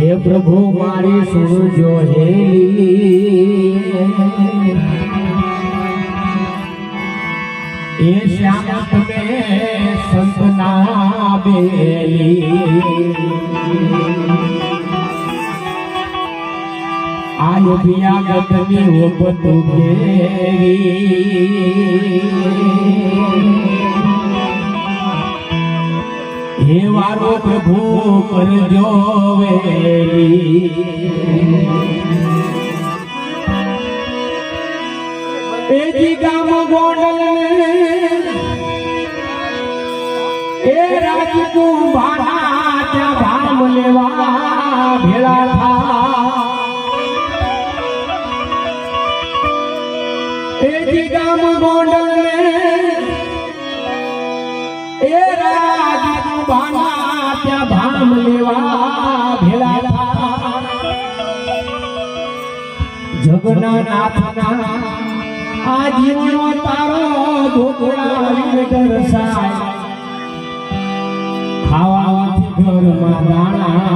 હે પ્રભુ, મારી સુરજો હેલી એ શ્યામ તમે સંતના બેલી. આયો પિયા ગતની ઉપતુ ઘેરી હે વારો પ્રભુ, કરજો વેલી એજી ગામ ગોંડલ એ રાજકુમારા ત્યાં ધામ લેવા ભેળા થા. એજી ગામ ગોંડલ એ રાજકુમારા ત્યાં ધામ લેવા ભેળા થા. જગના નાથના આ જીવનો તારો ઢોકળા દરસાય ખાવાથી ઘરમાં દાણા.